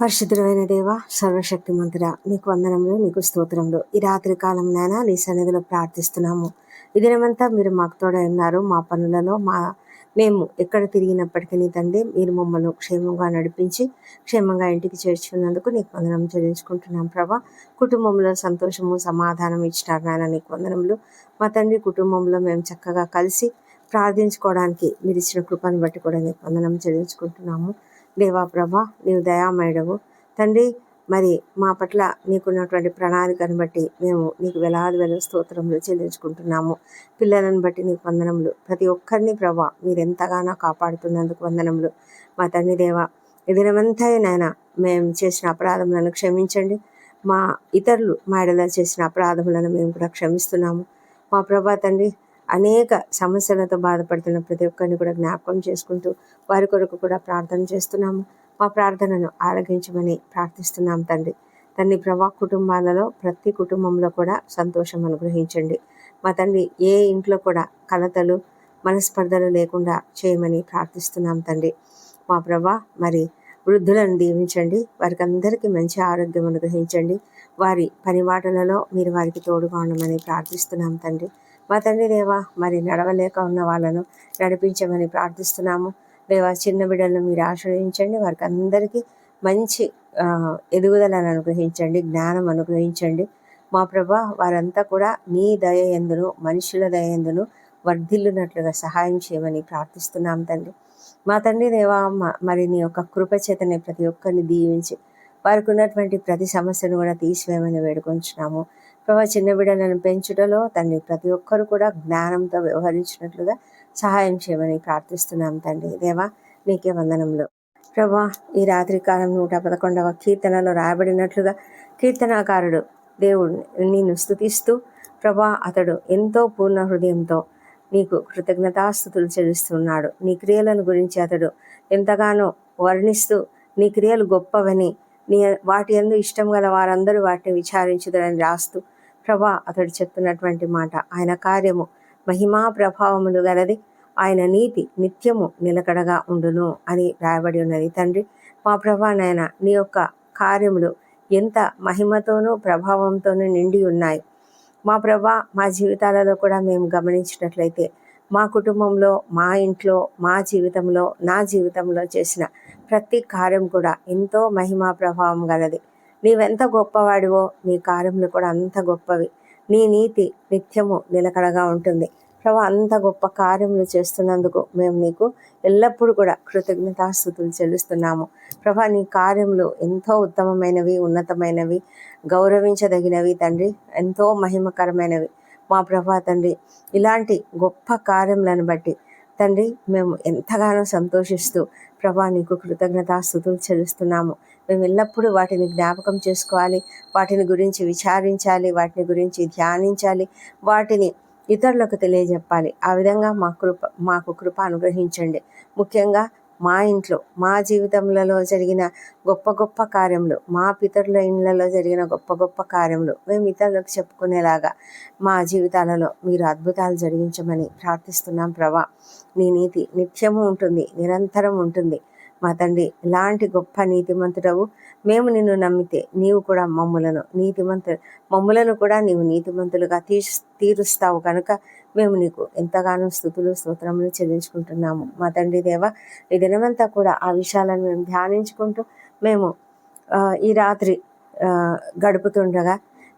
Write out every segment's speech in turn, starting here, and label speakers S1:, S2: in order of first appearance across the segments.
S1: పరిశుద్ధమైన దేవ సర్వశక్తి మంతుడ నీకు వందనములు నీకు స్తోత్రములు. ఈ రాత్రి కాలం నాయన నీ సన్నిధిలో ప్రార్థిస్తున్నాము. ఈ దినమంతా మీరు మాకు తోడై ఉన్నారు మా పనులలో మా మేము ఎక్కడ తిరిగినప్పటికీ నీ తండ్రి మీరు మమ్మల్ని క్షేమంగా నడిపించి క్షేమంగా ఇంటికి చేర్చుకున్నందుకు నీకు వందనం చెల్లించుకుంటున్నాం ప్రభా. కుటుంబంలో సంతోషము సమాధానం ఇచ్చినారు నాయన నీకు వందనములు. మా తండ్రి కుటుంబంలో మేము చక్కగా కలిసి ప్రార్థించుకోవడానికి మీరు ఇచ్చిన కృపను బట్టి కూడా నీకు వందనం చెల్లించుకుంటున్నాము. దేవా ప్రభ? నీవు దయామయుడవు. తండ్రి మరి మా పట్ల నీకున్నటువంటి ప్రణాళికను బట్టి మేము నీకు వేలాది వేల స్తోత్రములు చెల్లించుకుంటున్నాము. పిల్లలను బట్టి నీకు వందనములు. ప్రతి ఒక్కరిని ప్రభా మీరెంతగానో కాపాడుతున్నందుకు వందనములు. మా తండ్రి దేవ ఈ మేము చేసిన అపరాధములను క్షమించండి. మా ఇతరులు మా ఎడల చేసిన అపరాధములను మేము కూడా క్షమిస్తున్నాము. మా ప్రభా తండ్రి అనేక సమస్యలతో బాధపడుతున్న ప్రతి ఒక్కరిని కూడా జ్ఞాపకం చేసుకుంటూ వారి కొరకు కూడా ప్రార్థన చేస్తున్నాము. మా ప్రార్థనను ఆరగించమని ప్రార్థిస్తున్నాం తండ్రి. తండ్రి ప్రభా కుటుంబాలలో ప్రతి కుటుంబంలో కూడా సంతోషం అనుగ్రహించండి. మా తండ్రి ఏ ఇంట్లో కూడా కలతలు మనస్పర్ధలు లేకుండా చేయమని ప్రార్థిస్తున్నాం తండ్రి. మా ప్రభా మరి వృద్ధులను దీవించండి. వారికి అందరికీ మంచి ఆరోగ్యం అనుగ్రహించండి. వారి పనివాటలలో మీరు వారికి తోడుగా ఉండమని ప్రార్థిస్తున్నాం తండ్రి. మా తండ్రి దేవా మరి నడవలేక ఉన్న వాళ్ళను నడిపించమని ప్రార్థిస్తున్నాము. దేవా చిన్న బిడ్డలను మీరు ఆశ్రయించండి. వారికి అందరికీ మంచి ఎదుగుదలను అనుగ్రహించండి జ్ఞానం అనుగ్రహించండి. మా ప్రభా వారంతా కూడా మీ దయ ఎందును మనుషుల దయ ఎందును వర్ధిల్లునట్లుగా సహాయం చేయమని ప్రార్థిస్తున్నాం తండ్రి. మా తండ్రి దేవా మరి నీ యొక్క కృపచేతనే ప్రతి ఒక్కరిని దీవించి వారికి ఉన్నటువంటి ప్రతి సమస్యను కూడా తీసివేయమని వేడుకొంచున్నాము. ప్రభా చిన్న బిడ్డలను పెంచుటలో తండ్రి ప్రతి ఒక్కరు కూడా జ్ఞానంతో వ్యవహరించినట్లుగా సహాయం చేయమని ప్రార్థిస్తున్నాం తండ్రి. దేవా నీకే వందనంలో ప్రభా ఈ రాత్రి కాలం నూట పదకొండవ కీర్తనలో రాయబడినట్లుగా కీర్తనాకారుడు దేవుడు నిన్ను స్థుతిస్తూ ప్రభా అతడు ఎంతో పూర్ణ హృదయంతో నీకు కృతజ్ఞతాస్థుతులు చెల్లిస్తున్నాడు. నీ క్రియలను గురించి అతడు ఎంతగానో వర్ణిస్తూ నీ క్రియలు గొప్పవని నీ వాటి ఎందు ఇష్టం గల వారందరూ వాటిని విచారించుదని రాస్తూ ప్రభా అతడు చెప్తున్నటువంటి మాట. ఆయన కార్యము మహిమా ప్రభావములు గలది. ఆయన నీతి నిత్యము నిలకడగా ఉండును అని రాయబడి ఉన్నది. తండ్రి మా ప్రభా నాయన నీ యొక్క కార్యములు ఎంత మహిమతోనూ ప్రభావంతోనూ నిండి ఉన్నాయి. మా ప్రభా మా జీవితాలలో కూడా మేము గమనించినట్లయితే మా కుటుంబంలో మా ఇంట్లో మా జీవితంలో నా జీవితంలో చేసిన ప్రతి కార్యం కూడా ఎంతో మహిమా ప్రభావం గలది. నీవెంత గొప్పవాడివో నీ కార్యములు కూడా అంత గొప్పవి. నీ నీతి నిత్యము నిలకడగా ఉంటుంది. ప్రభా అంత గొప్ప కార్యములు చేస్తున్నందుకు మేము నీకు ఎల్లప్పుడూ కూడా కృతజ్ఞతాస్థుతులు చెల్లిస్తున్నాము. ప్రభా నీ కార్యములు ఎంతో ఉత్తమమైనవి ఉన్నతమైనవి గౌరవించదగినవి తండ్రి. ఎంతో మహిమకరమైనవి. మా ప్రభా తండ్రి ఇలాంటి గొప్ప కార్యములను బట్టి తండ్రి మేము ఎంతగానో సంతోషిస్తూ ప్రభా నీకు కృతజ్ఞతాస్థుతులు చెల్లిస్తున్నాము. మేము ఎల్లప్పుడూ వాటిని జ్ఞాపకం చేసుకోవాలి వాటిని గురించి విచారించాలి వాటిని గురించి ధ్యానించాలి వాటిని ఇతరులకు తెలియజెప్పాలి. ఆ విధంగా మా కృప మాకు కృప అనుగ్రహించండి. ముఖ్యంగా మా ఇంట్లో మా జీవితంలో జరిగిన గొప్ప గొప్ప కార్యములు మా పితరుల ఇండ్లలో జరిగిన గొప్ప గొప్ప కార్యములు మేము ఇతరులకు చెప్పుకునేలాగా మా జీవితాలలో మీరు అద్భుతాలు జరిగించమని ప్రార్థిస్తున్నాం ప్రభా. నీ నీతి నిత్యము ఉంటుంది నిరంతరం ఉంటుంది. మా తండ్రి ఇలాంటి గొప్ప నీతిమంతుడవు. మేము నిన్ను నమ్మితే నీవు కూడా మమ్ములను నీతిమంతు మమ్ములను కూడా నీవు నీతిమంతులుగా తీ తీరుస్తావు కనుక మేము నీకు ఎంతగానో స్థుతులు స్తోత్రములు చెల్లించుకుంటున్నాము. మా తండ్రి దేవ ఈ దినమంతా కూడా ఆ విషయాలను మేము ధ్యానించుకుంటూ మేము ఈ రాత్రి గడుపుతుండగా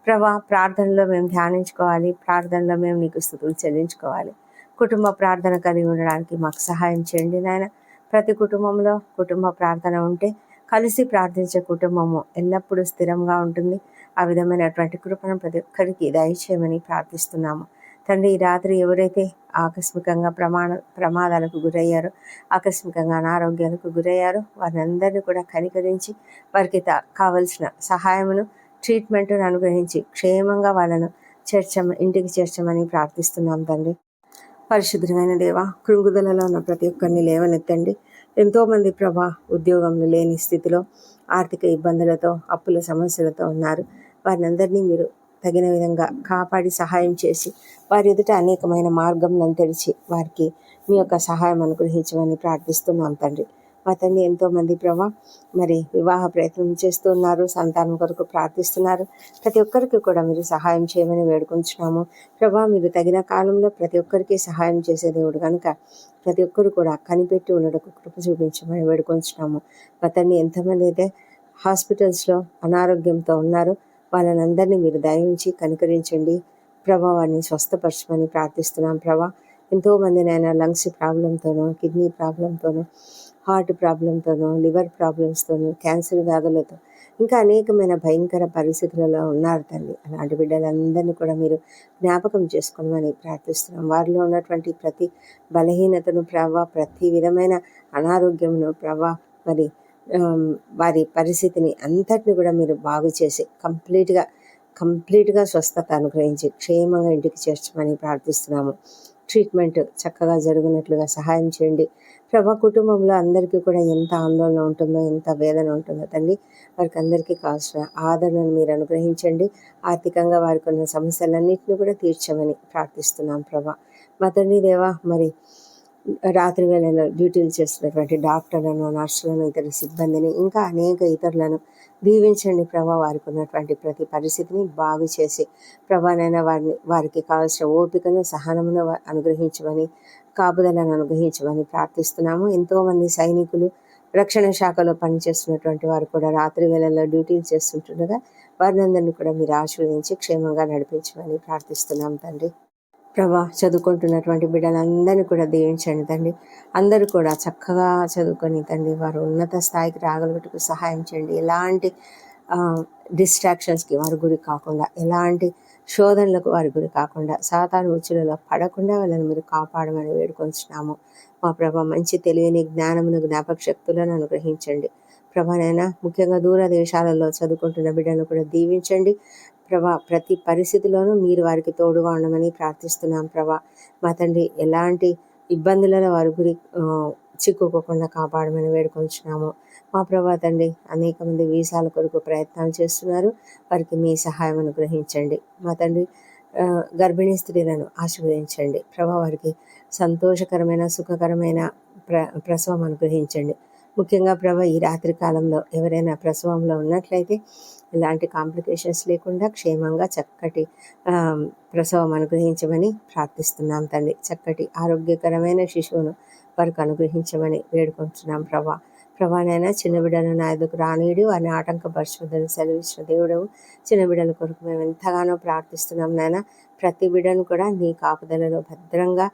S1: ప్రభా ప్రార్థనలో మేము ధ్యానించుకోవాలి. ప్రార్థనలో మేము నీకు స్థుతులు చెల్లించుకోవాలి. కుటుంబ ప్రార్థన కలిగి ఉండడానికి మాకు సహాయం చేయండి నాయన. ప్రతి కుటుంబంలో కుటుంబ ప్రార్థన ఉంటే కలిసి ప్రార్థించే కుటుంబము ఎల్లప్పుడూ స్థిరంగా ఉంటుంది. ఆ విధమైనటువంటి కృపను ప్రతి ఒక్కరికి దయచేయమని ప్రార్థిస్తున్నాము. తండ్రి ఈ రాత్రి ఎవరైతే ఆకస్మికంగా ప్రమాణ ప్రమాదాలకు గురయ్యారో ఆకస్మికంగా అనారోగ్యాలకు గురయ్యారో వారిని కూడా కనికరించి వారికి కావలసిన సహాయమును ట్రీట్మెంట్ను అనుగ్రహించి క్షేమంగా వాళ్ళను చేర్చమ ఇంటికి చేర్చమని ప్రార్థిస్తున్నాం తండ్రి. పరిశుద్ధమైన దేవ కృంగుదలలో ఉన్న ప్రతి ఒక్కరిని లేవనెత్తండి. ఎంతోమంది ప్రభా ఉద్యోగంలో లేని స్థితిలో ఆర్థిక ఇబ్బందులతో అప్పుల సమస్యలతో ఉన్నారు. వారిని అందరినీ మీరు తగిన విధంగా కాపాడి సహాయం చేసి వారి ఎదుట అనేకమైన మార్గం తెరిచి వారికి మీ యొక్క సహాయం అనుగ్రహించమని ప్రార్థిస్తున్నాం తండ్రి. మా తండ్రి ఎంతోమంది ప్రభా మరి వివాహ ప్రయత్నం చేస్తున్నారు సంతానం కొరకు ప్రార్థిస్తున్నారు. ప్రతి ఒక్కరికి కూడా మీరు సహాయం చేయమని వేడుకుంటున్నాము ప్రభా మీరు తగిన కాలంలో ప్రతి ఒక్కరికి సహాయం చేసే దేవుడు కనుక ప్రతి ఒక్కరు కూడా కనిపెట్టి ఉండడకు కృప చూపించమని వేడుకుంటున్నాము మా తండ్రి ఎంతమంది అయితే హాస్పిటల్స్లో అనారోగ్యంతో ఉన్నారు వాళ్ళనందరినీ మీరు దయించి కనికరించండి. ప్రభావాన్ని స్వస్థపరచమని ప్రార్థిస్తున్నాం. ప్రభా ఎంతోమంది నాయన లంగ్స్ ప్రాబ్లంతోనో కిడ్నీ ప్రాబ్లంతోనో హార్ట్ ప్రాబ్లంతోనో లివర్ ప్రాబ్లమ్స్తోనో క్యాన్సర్ వ్యాధులతో ఇంకా అనేకమైన భయంకర పరిస్థితులలో ఉన్నారు తల్లి. అలాంటి బిడ్డలందరినీ కూడా మీరు జ్ఞాపకం చేసుకోమని ప్రార్థిస్తున్నాం. వారిలో ఉన్నటువంటి ప్రతి బలహీనతను ప్రభా ప్రతి విధమైన అనారోగ్యమును ప్రభా మరి వారి పరిస్థితిని అంతటిని కూడా మీరు బాగు చేసి కంప్లీట్గా కంప్లీట్గా స్వస్థత అనుగ్రహించి క్షేమంగా ఇంటికి చేర్చమని ప్రార్థిస్తున్నాము. ట్రీట్మెంట్ చక్కగా జరిగినట్లుగా సహాయం చేయండి. ప్రభా కుటుంబంలో అందరికీ కూడా ఎంత ఆందోళన ఉంటుందో ఎంత వేదన ఉంటుందో తండ్రి వారికి అందరికీ కావాల్సిన ఆదరణను మీరు అనుగ్రహించండి. ఆర్థికంగా వారికి ఉన్న సమస్యలన్నింటినీ కూడా తీర్చమని ప్రార్థిస్తున్నాం ప్రభా. మా తండ్రి దేవా మరి రాత్రి వేళలో డ్యూటీలు చేస్తున్నటువంటి డాక్టర్లను నర్సులను ఇతర సిబ్బందిని ఇంకా అనేక ఇతరులను దీవించండి ప్రభా. వారికి ఉన్నటువంటి ప్రతి పరిస్థితిని బాగు చేసి ప్రభానైనా వారిని వారికి కావాల్సిన ఓపికను సహనమును అనుగ్రహించమని కాపుదలను అనుగ్రహించమని ప్రార్థిస్తున్నాము. ఎంతోమంది సైనికులు రక్షణ శాఖలో పనిచేస్తున్నటువంటి వారు కూడా రాత్రి వేళల్లో డ్యూటీలు చేస్తుంటుండగా వారిని అందరినీ కూడా మీరు ఆశీర్వదించి క్షేమంగా నడిపించమని ప్రార్థిస్తున్నాం తండ్రి. ప్రభా చదువుకుంటున్నటువంటి బిడ్డలందరినీ కూడా దీవించండి తండ్రి. అందరూ కూడా చక్కగా చదువుకొని తండ్రి వారు ఉన్నత స్థాయికి రాగలుగుటకు సహాయం చేయండి. ఎలాంటి డిస్ట్రాక్షన్స్కి వారి గురి కాకుండా ఎలాంటి శోధనలకు వారి గురి కాకుండా సాతాను ఉచ్చులలో పడకుండా వాళ్ళని మీరు కాపాడమని వేడుకొంచున్నాము. మా ప్రభ మంచి తెలియని జ్ఞానమును జ్ఞాపక శక్తులను అనుగ్రహించండి ప్రభానైనా ముఖ్యంగా దూర దేశాలలో చదువుకుంటున్న బిడ్డలను కూడా దీవించండి. ప్రభా ప్రతి పరిస్థితిలోనూ మీరు వారికి తోడుగా ఉండమని ప్రార్థిస్తున్నాం ప్రభా. మా తండ్రి ఎలాంటి ఇబ్బందులలో వారి గురి చిక్కుకోకుండా కాపాడమని వేడుకొంచున్నాము. మా ప్రభా తండ్రి అనేక మంది వీసాల కొరకు ప్రయత్నాలు చేస్తున్నారు. వారికి మీ సహాయం అనుగ్రహించండి. మా తండ్రి గర్భిణీ స్త్రీలను ఆశీర్వదించండి. ప్రభా వారికి సంతోషకరమైన సుఖకరమైన ప్ర ప్రసవం అనుగ్రహించండి. ముఖ్యంగా ప్రభ ఈ రాత్రి కాలంలో ఎవరైనా ప్రసవంలో ఉన్నట్లయితే ఎలాంటి కాంప్లికేషన్స్ లేకుండా క్షేమంగా చక్కటి ప్రసవం అనుగ్రహించమని ప్రార్థిస్తున్నాం తండ్రి చక్కటి ఆరోగ్యకరమైన శిశువును వారికి అనుగ్రహించమని వేడుకుంటున్నాం ప్రభా. ప్రభానైనా చిన్న బిడ్డను నా ఎదుకు రానీయుడు. వారిని ఆటంకపరచుదని సెలవిచ్చిన దేవుడు చిన్న బిడ్డల కొరకు మేము ఎంతగానో ప్రార్థిస్తున్నాం నాయన. ప్రతి బిడ్డను కూడా నీ కాపుదలలో భద్రంగా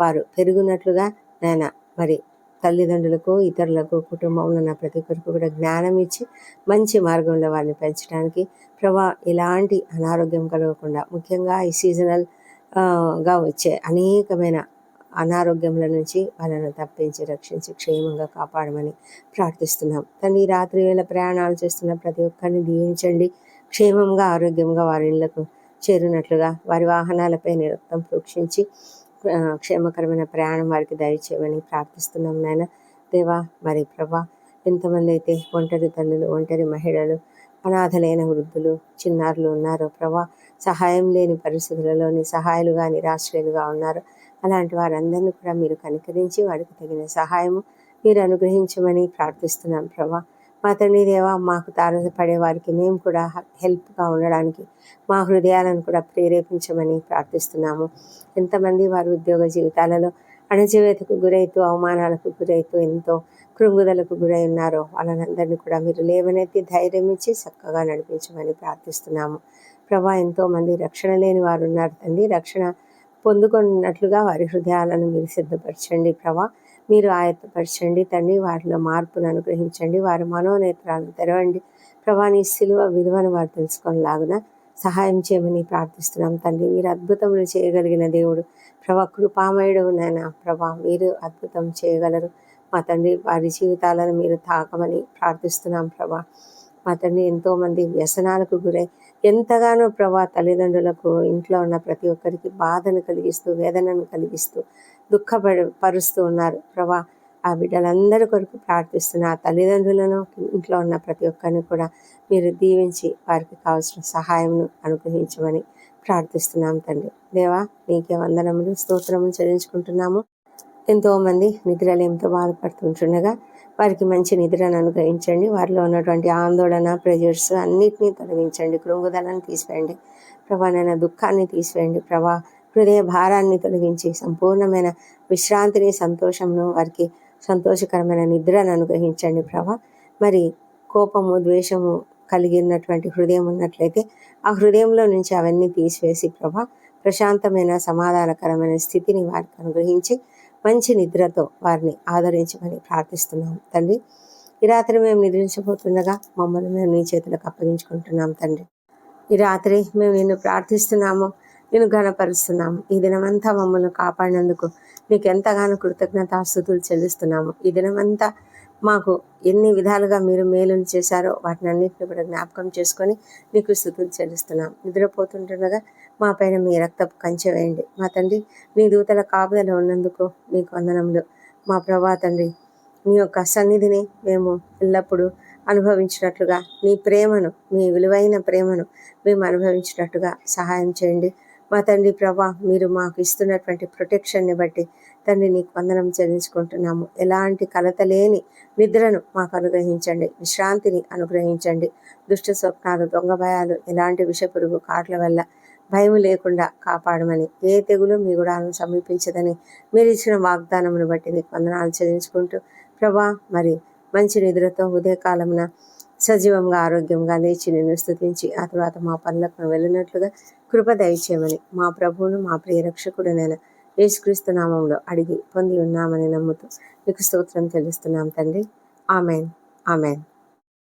S1: వారు పెరుగునట్లుగా నాయన మరి తల్లిదండ్రులకు ఇతరులకు కుటుంబంలో ఉన్న ప్రతి ఒక్కరికి కూడా జ్ఞానం ఇచ్చి మంచి మార్గంలో వారిని పెంచడానికి ప్రభా ఎలాంటి అనారోగ్యం కలగకుండా ముఖ్యంగా ఈ సీజనల్గా వచ్చే అనేకమైన అనారోగ్యముల నుంచి వాళ్ళను తప్పించి రక్షించి క్షేమంగా కాపాడమని ప్రార్థిస్తున్నాం. తను రాత్రి వేళ ప్రయాణాలు చేస్తున్న ప్రతి ఒక్కరిని దీవించండి. క్షేమంగా ఆరోగ్యంగా వారి ఇళ్ళకు చేరినట్లుగా వారి వాహనాలపై నిరక్తం ప్రోక్షించి క్షేమకరమైన ప్రయాణం వారికి దయచేయమని ప్రార్థిస్తున్నాం నాయన. దేవా మరి ప్రభా ఎంతమంది అయితే ఒంటరి తల్లులు ఒంటరి మహిళలు అనాథలైన వృద్ధులు చిన్నారులు ఉన్నారో ప్రభా సహాయం లేని పరిస్థితులలోని సహాయాలుగా నిరాశ్రయులుగా ఉన్నారు. అలాంటి వారందరినీ కూడా మీరు కనికరించి వారికి తగిన సహాయము మీరు అనుగ్రహించమని ప్రార్థిస్తున్నాం ప్రభా. మా తండ్రి దేవా మాకు తారసపడే వారికి మేము కూడా హెల్ప్గా ఉండడానికి మా హృదయాలను కూడా ప్రేరేపించమని ప్రార్థిస్తున్నాము. ఎంతమంది వారి ఉద్యోగ జీవితాలలో అణచివేతకు గురైతూ అవమానాలకు గురైతూ ఎంతో కృంగుదలకు గురై ఉన్నారో వాళ్ళనందరినీ కూడా మీరు లేవనెత్తి ధైర్యం ఇచ్చి చక్కగా నడిపించమని ప్రార్థిస్తున్నాము. ప్రభా ఎంతోమంది రక్షణ లేని వారు ఉన్నారు తండ్రి. రక్షణ పొందుకున్నట్లుగా వారి హృదయాలను మీరు సిద్ధపరచండి ప్రభా. మీరు ఆయత్తపరచండి తండ్రి వారిలో మార్పును అనుగ్రహించండి వారి మనోనేత్రాలను తెరవండి. ప్రభాని శిలువ విలువను వారు తెలుసుకునేలాగున సహాయం చేయమని ప్రార్థిస్తున్నాం తండ్రి. మీరు అద్భుతములు చేయగలిగిన దేవుడు. ప్రభా కృపామయుడు నాయన. ప్రభా మీరు అద్భుతం చేయగలరు. మా తండ్రి వారి జీవితాలను మీరు తాకమని ప్రార్థిస్తున్నాం ప్రభా. అతన్ని ఎంతోమంది వ్యసనాలకు గురై ఎంతగానో ప్రభా తల్లిదండ్రులకు ఇంట్లో ఉన్న ప్రతి ఒక్కరికి బాధను కలిగిస్తూ వేదనను కలిగిస్తూ దుఃఖపడు పరుస్తూ ఉన్నారు. ప్రభా ఆ బిడ్డలందరి కొరకు ప్రార్థిస్తున్న. ఆ తల్లిదండ్రులను ఇంట్లో ఉన్న ప్రతి ఒక్కరిని కూడా మీరు దీవించి వారికి కావాల్సిన సహాయంను అనుగ్రహించమని ప్రార్థిస్తున్నాం తండ్రి. దేవా నీకే వందనములు స్తోత్రము చెల్లించుకుంటున్నాము. ఎంతోమంది నిద్రలేమితో బాధపడుతుంటుండగా వారికి మంచి నిద్రను అనుగ్రహించండి. వారిలో ఉన్నటువంటి ఆందోళన ప్రెజర్స్ అన్నిటినీ తొలగించండి. కృంగుదలను తీసివేయండి. ప్రభా దుఃఖాన్ని తీసివేయండి. ప్రభా హృదయ భారాన్ని తొలగించి సంపూర్ణమైన విశ్రాంతిని సంతోషంను వారికి సంతోషకరమైన నిద్రను అనుగ్రహించండి ప్రభా. మరి కోపము ద్వేషము కలిగినటువంటి హృదయం ఉన్నట్లయితే ఆ హృదయంలో నుంచి అవన్నీ తీసివేసి ప్రభా ప్రశాంతమైన సమాధానకరమైన స్థితిని వారికి అనుగ్రహించి మంచి నిద్రతో వారిని ఆదరించమని ప్రార్థిస్తున్నాం తండ్రి. ఈ రాత్రి మేము నిద్రించబోతుండగా మమ్మల్ని మేము నీ చేతులకు అప్పగించుకుంటున్నాం తండ్రి. ఈ రాత్రి మేము నిన్ను ప్రార్థిస్తున్నాము నేను ఘనపరుస్తున్నాము. ఈ దినమంతా మమ్మల్ని కాపాడినందుకు నీకు ఎంతగానో కృతజ్ఞతాస్థుతులు చెల్లిస్తున్నాము. ఈ దినమంతా మాకు ఎన్ని విధాలుగా మీరు మేలుని చేశారో వాటిని అన్నింటిని కూడా జ్ఞాపకం చేసుకొని నీకు స్థుతులు చెల్లిస్తున్నాం. నిద్రపోతుంటుండగా మా పైన మీ రక్తపు కంచె వేయండి. మా తండ్రి నీ దూతల కాపుదల ఉన్నందుకు నీకు వందనములు. మా ప్రభా తండ్రి నీ యొక్క సన్నిధిని మేము ఎల్లప్పుడూ అనుభవించినట్లుగా నీ ప్రేమను మీ విలువైన ప్రేమను మేము అనుభవించినట్టుగా సహాయం చేయండి. మా తండ్రి ప్రభా మీరు మాకు ఇస్తున్నటువంటి ప్రొటెక్షన్ని బట్టి తండ్రి నీకు వందనం చెల్లించుకుంటున్నాము. ఎలాంటి కలత లేని నిద్రను మాకు అనుగ్రహించండి. విశ్రాంతిని అనుగ్రహించండి. దుష్ట స్వప్నాలు దొంగ భయాలు ఎలాంటి విషపురుగు కాట్ల వల్ల భయం లేకుండా కాపాడమని ఏ తెగులు మీ గుడాలను సమీపించదని మీరు ఇచ్చిన వాగ్దానమును బట్టి మీకు వందనాలు చెల్లించుకుంటూ ప్రభా మరి మంచి నిద్రతో ఉదయకాలమున సజీవంగా ఆరోగ్యంగా లేచి నిన్ను స్థుతించి ఆ తర్వాత మా పనులకు వెళ్ళినట్లుగా కృప దయచేయమని మా ప్రభువును మా ప్రియ రక్షకుడునైన యేసుక్రీస్తు నామంలో అడిగి పొంది ఉన్నామని నమ్ముతూ మీకు స్తోత్రం తెలుస్తున్నాం తండ్రి. ఆమెన్. ఆమెన్.